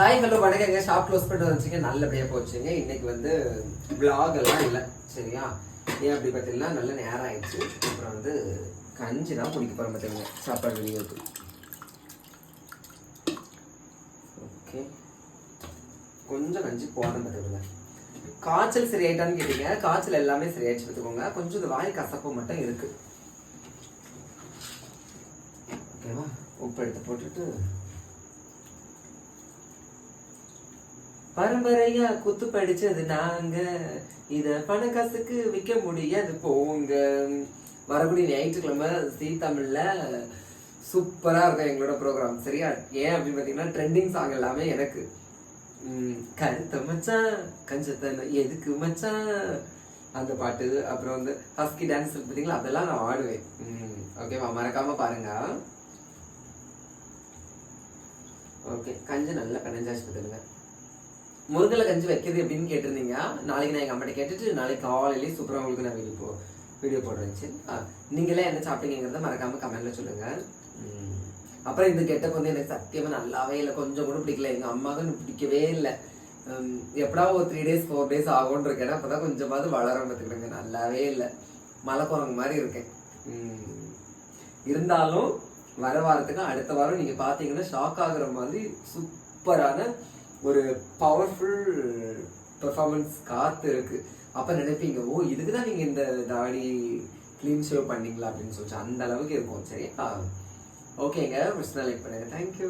Hi hello வணக்கங்க. Shop close பண்ணிட்டு வந்துச்சுங்க நல்லபடியாக போச்சுங்க. இன்னைக்கு வந்து பிளாக் எல்லாம் இல்லை. சரியா? ஏன் அப்படி பார்த்தீங்கன்னா நல்ல நேரம் ஆயிடுச்சு. அப்புறம் வந்து கஞ்சி தான் குடிக்க போகிறோம் பார்த்தீங்க சாப்பாடு வெளியே ஓகே கொஞ்சம் கஞ்சி போடணும் பார்த்துக்கோங்க காய்ச்சல் சரியாயிட்டான்னு கேட்டீங்க. காய்ச்சல் எல்லாமே சரியாயிடுச்சு பார்த்துக்கோங்க. கொஞ்சம் இந்த வாய் கசப்பு மட்டும் இருக்குது ஓகேவா உப்பு எடுத்து போட்டுட்டு பரம்பரையா குத்து படிச்சது நாங்க. இத பண காசுக்கு விற்க முடியாது. போங்க. வரக்கூடிய ஞாயிற்றுக்கிழமை சீ தமிழ்ல சூப்பரா இருக்கும் எங்களோட ப்ரோக்ராம் சரியா? ஏன் அப்படின்னு பாத்தீங்கன்னா ட்ரெண்டிங் சாங் எல்லாமே எனக்கு. கருத்த மச்சான் கஞ்சத்தன எதுக்கு மச்சான்? அந்த பாட்டு. அப்புறம் வந்து ஹஸ்கி டான்ஸ் பார்த்தீங்களா அதெல்லாம் நான் ஆடுவேன். ஓகேவா மறக்காம பாருங்க. ஓகே கஞ்சம் நல்லா கணஞ்சாச்சு பார்த்துருங்க முருங்கலை கஞ்சி வைக்கிறது எப்படின்னு கேட்டிருந்தீங்க? நாளைக்கு நான் எங்கள் அம்மாட்ட கேட்டுட்டு நாளைக்கு காலையிலேயே சூப்பராக உங்களுக்கு நான் வீடியோ போ வீடியோ போடுறேன் சரி ஆ, நீங்களே என்ன சாப்பிட்டீங்கிறத மறக்காம கமெண்ட்ல சொல்லுங்கள் அப்புறம் இந்த கெட்டப் வந்து எனக்கு சத்தியமா நல்லாவே இல்லை. கொஞ்சம் கூட பிடிக்கல. எங்க அம்மாவுக்கு எனக்கு பிடிக்கவே இல்லை. எப்படா ஒரு த்ரீ டேஸ் ஃபோர் டேஸ் ஆகும்னு இருக்கேன். அப்பதான் கொஞ்சமாவது வளர பார்த்துக்கிறேங்க நல்லாவே இல்லை. மலை குரங்கு மாதிரி இருக்கேன். இருந்தாலும் வர வாரத்துக்கு அடுத்த வாரம் நீங்க பாத்தீங்கன்னா ஷாக் ஆகுற மாதிரி சூப்பரான ஒரு பவர்ஃபுல் பெர்ஃபார்மன்ஸ் காத்து இருக்கு. அப்ப நினைப்பீங்க ஓ இதுக்கு தான் நீங்க இந்த தாடி க்ளீன் ஷேவ் பண்ணீங்களா? அப்படின்னு சொல்லிச்சு அந்த அளவுக்கு இருக்கும். சரி ஓகேங்க லைக் பண்ணுங்க. தேங்க்யூ